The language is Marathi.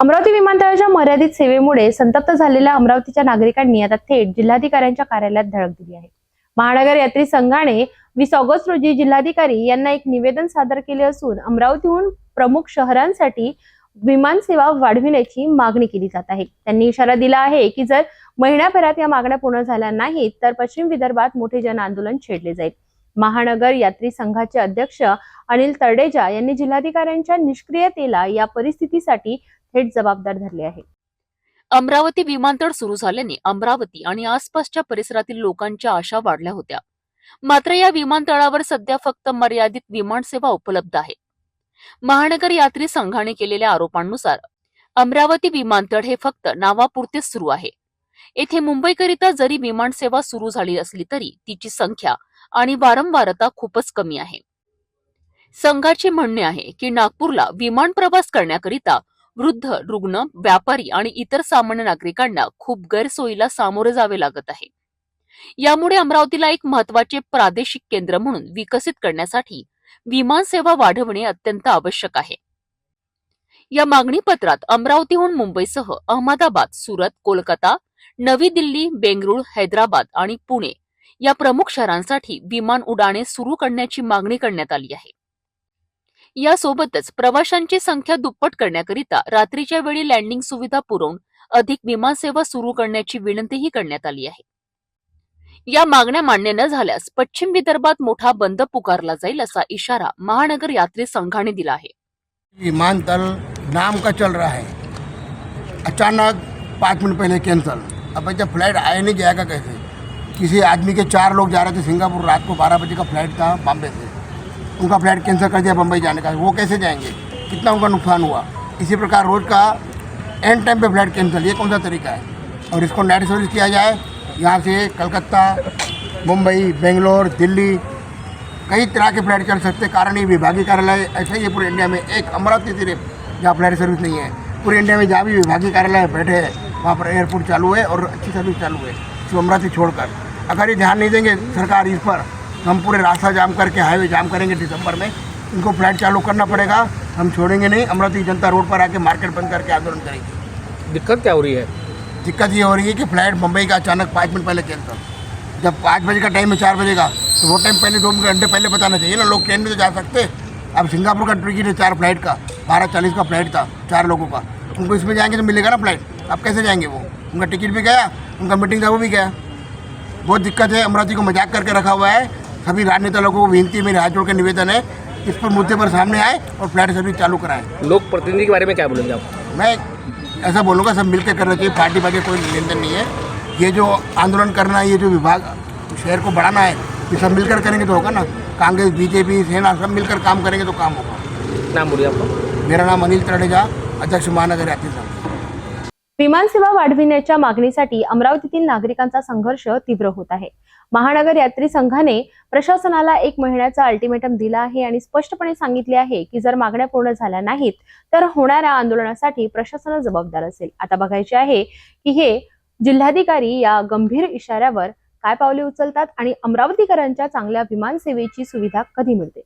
अमरावती विमानतळाच्या मर्यादित सेवेमुळे संतप्त झालेल्या अमरावतीच्या नागरिकांनी आता थेट जिल्हाधिकाऱ्यांच्या कार्यालयात धडक दिली आहे. महानगर यात्री संघाने वीस ऑगस्ट रोजी जिल्हाधिकारी यांना एक निवेदन सादर केले असून अमरावतीहून प्रमुख शहरांसाठी विमान सेवा वाढविण्याची मागणी केली जात आहे. त्यांनी इशारा दिला आहे की जर महिन्याभरात या मागण्या पूर्ण झाल्या नाहीत तर पश्चिम विदर्भात मोठे जन आंदोलन छेडले जाईल. महानगर यात्री संघाचे अध्यक्ष अनिल तर्डेजा यांनी जिल्हाधिकाऱ्यांच्या निष्क्रियतेला या परिस्थितीसाठी थेट जबाबदार धरले आहे. अमरावती विमानतळ सुरू झाल्याने अमरावती आणि आसपासच्या परिसरातील लोकांच्या आशा वाढल्या होत्या. मात्र या विमानतळावर सध्या फक्त मर्यादित विमानसेवा उपलब्ध आहे. महानगर यात्री संघाने केलेल्या आरोपांनुसार अमरावती विमानतळ हे फक्त नावापुरतेच सुरू आहे. येथे मुंबईकरिता जरी विमानसेवा सुरू झाली असली तरी तिची संख्या आणि वारंवारता खूपच कमी आहे. संघाचे म्हणणे आहे की नागपूरला विमान प्रवास करण्याकरिता वृद्ध रुग्ण व्यापारी आणि इतर सामान्य नागरिकांना खूप गैरसोयीला सामोरे जावे लागत आहे. यामुळे अमरावतीला एक महत्त्वाचे प्रादेशिक केंद्र म्हणून विकसित करण्यासाठी विमानसेवा वाढवणे अत्यंत आवश्यक आहे. या मागणी पत्रात अमरावतीहून मुंबईसह अहमदाबाद सुरत कोलकाता नवी दिल्ली बेंगळूर हैदराबाद आणि पुणे या प्रमुख शहरांसाठी विमान उड्डाणे सुरू करण्याची मागणी करण्यात आली आहे. यासोबतच प्रवाशांची संख्या दुप्पट करण्याकरिता रात्रीच्या वेळी लँडिंग सुविधा पुरवून अधिक विमानसेवा सुरू करण्याची विनंतीही करण्यात आली आहे. या मागण्या मान्य न झाल्यास पश्चिम विदर्भात मोठा बंद पुकारला जाईल असा इशारा महानगर यात्री संघाने दिला आहे. विमानतल नाम का चल रहा है. अचानक पाँच मिनट पहले कैंसल अब जब फ़्लाइट आए नहीं जाएगा कैसे? किसी आदमी के चार लोग जा रहे थे सिंगापुर, रात को बारह बजे का फ़्लाइट था बॉम्बे से। उनका फ़्लाइट कैंसिल कर दिया बम्बई जाने का। वो कैसे जाएँगे? कितना उनका नुकसान हुआ? इसी प्रकार रोज़ का एंड टाइम पे फ़्लाइट कैंसिल। ये कौन सा तरीका है? और इसको नाइट सर्विस किया जाए, यहाँ से कलकत्ता, मुंबई, बेंगलोर, दिल्ली, कई तरह के फ़्लाइट चल सकते कारण ये विभागीय कार्यालय, ऐसा है पूरे इंडिया में एक अमरावती सिर्फ़, जहाँ फ़्लाइट सर्विस नहीं है। पूरे इंडिया में जहाँ भी विभागीय कार्यालय बैठे हैं वहाँ पर एयरपोर्ट चालू है और अच्छी सर्विस चालू है सिर्फ़ अमरावती छोड़कर। अगर ये ध्यान नहीं देंगे सरकार इस पर तो हम पूरे रास्ता जाम करके हाईवे जाम करेंगे दिसंबर में। इनको फ़्लाइट चालू करना पड़ेगा हम छोड़ेंगे नहीं अमरावती जनता रोड पर आके मार्केट बंद करके आंदोलन करेगी। दिक्कत क्या हो रही है? दिक्कत ये हो रही है कि फ़्लाइट मुंबई का अचानक पाँच मिनट पहले कैंसिल जब पाँच बजे का टाइम है चार बजे का तो वो टाइम पहले दो घंटे पहले बताना चाहिए ना लोग ट्रेन में तो जा सकते। अब सिंगापुर का टिकट है चार फ़्लाइट का बारह चालीस का फ़्लाइट था चार लोगों का। उनको इसमें जाएँगे तो मिलेगा ना फ़्लाइट अब कैसे जाएँगे वो? उनका टिकट भी गया उनका मीटिंग था वो भी गया। बहुत दिक्कत है अमरावती को मज़ाक करके रखा हुआ है। सभी राजनेता लोगों को विनती है मेरे हाथ जोड़ के निवेदन है इस पर मुद्दे पर सामने आए और फ़्लाइट सर्विस चालू कराएँ। लोक प्रतिनिधि के बारे में क्या बोलेंगे आप? मैं ऐसा बोलूँगा सब मिलकर करना चाहिए पार्टी पार्टी कोई लेन देन नहीं है। ये जो आंदोलन करना है ये जो विभाग शहर को बढ़ाना है ये सब मिलकर करेंगे तो होगा ना। कांग्रेस बीजेपी सेना सब मिलकर काम करेंगे तो काम होगा। नाम बोलिए आपको। मेरा नाम अनिल तड़ेजा अध्यक्ष महानगर यात्री संघ विमानसेवा वाढविण्याच्या मागणीसाठी अमरावतीतील नागरिकांचा संघर्ष तीव्र होत आहे. महानगर यात्री संघाने प्रशासनाला एक महिन्याचा अल्टिमेटम दिला आहे आणि स्पष्टपणे सांगितले आहे की जर मागण्या पूर्ण झाल्या नाहीत तर होणाऱ्या आंदोलनासाठी प्रशासन जबाबदार असेल. आता बघायचे आहे की हे जिल्हाधिकारी या गंभीर इशाऱ्यावर काय पावले उचलतात आणि अमरावतीकरांच्या चांगल्या विमान सेवेची सुविधा कधी मिळते?